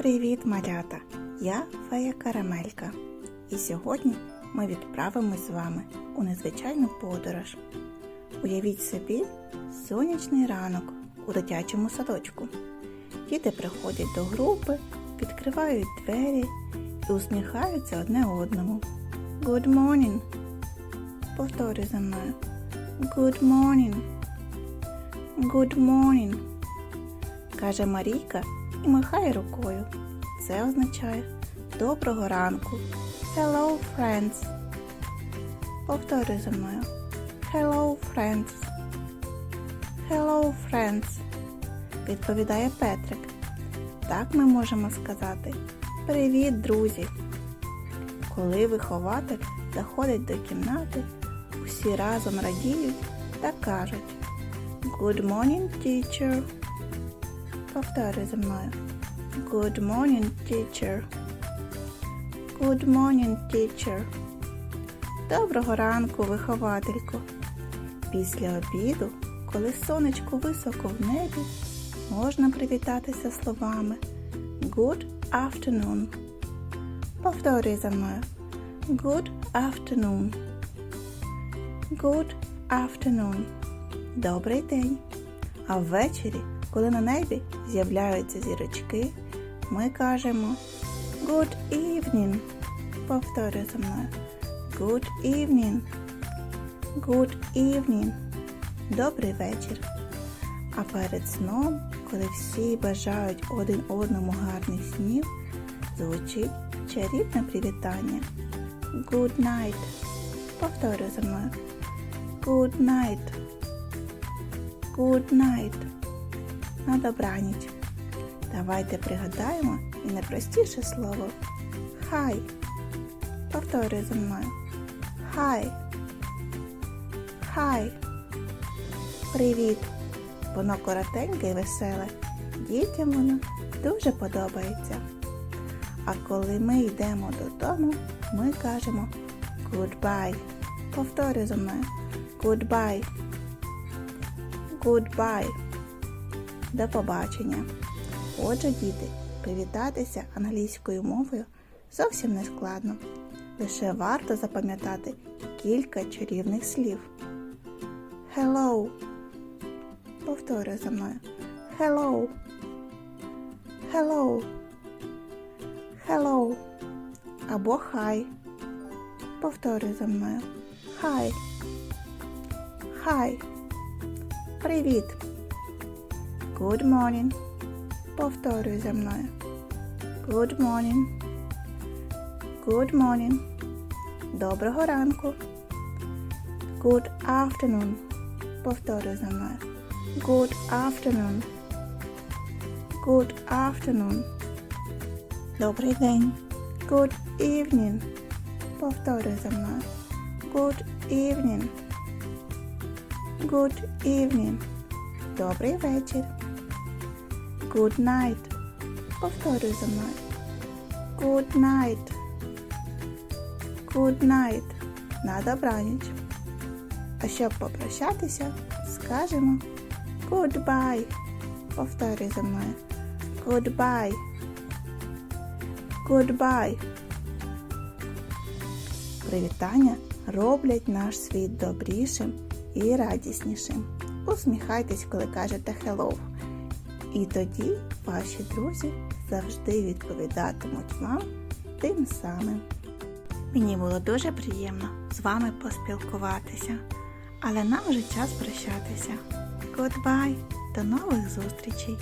Привіт, малята! Я Фея Карамелька. І сьогодні ми відправимось з вами у незвичайну подорож. Уявіть собі сонячний ранок у дитячому садочку. Діти приходять до групи, відкривають двері і усміхаються одне одному. Good morning! Повторюй за мною. Good morning! Good morning! каже Марійка і махає рукою. Це означає доброго ранку. Hello, friends. Повторюй за мною. Hello, friends. Hello, friends. Відповідає Петрик. Так ми можемо сказати Привіт, друзі. Коли вихователь заходить до кімнати, усі разом радіють та кажуть Good morning, teacher. Повторюй за мною. Good morning, teacher. Good morning, teacher. Доброго ранку, вихователько. Після обіду, коли сонечко високо в небі, можна привітатися словами Good afternoon. Повторюй за мною. Good afternoon. Good afternoon. Добрий день. А ввечері, коли на небі з'являються зірочки, ми кажемо Good evening. Повторюй за мною. Good evening. Good evening. Добрий вечір. А перед сном, коли всі бажають один одному гарних снів, звучить чарівне привітання. Good night. Повторюй за мною. Good night. Good night. На добраніч. Давайте пригадаємо і найпростіше слово Хай. Повторюй за мною. Хай. Хай. Привіт. Воно коротеньке і веселе. Дітям воно дуже подобається. А коли ми йдемо додому, ми кажемо Goodbye. Повторюй за мною. Goodbye. Goodbye. До побачення. Отже, діти, привітатися англійською мовою зовсім не складно. Лише варто запам'ятати кілька чарівних слів. Hello. Повторюй за мною. Hello. Hello. Hello. Або hi. Повторюй за мною. Hi. Hi. Привіт. Good morning. Повторюй за мною. Good morning. Good morning. Доброго ранку. Good afternoon. Повторюй за мною. Good afternoon. Good afternoon. Добрий день. Good evening. Повторюй за мною. Good evening. Good evening. Добрий вечір. Good night. Повторюй за мною. Good night. Good night. На добраніч. А щоб попрощатися, скажемо Goodbye. Повторюй за мною. Goodbye. Goodbye. Привітання роблять наш світ добрішим і радіснішим. Усміхайтесь, коли кажете hello. І тоді ваші друзі завжди відповідатимуть вам тим самим. Мені було дуже приємно з вами поспілкуватися, але нам вже час прощатися. Goodbye! До нових зустрічей!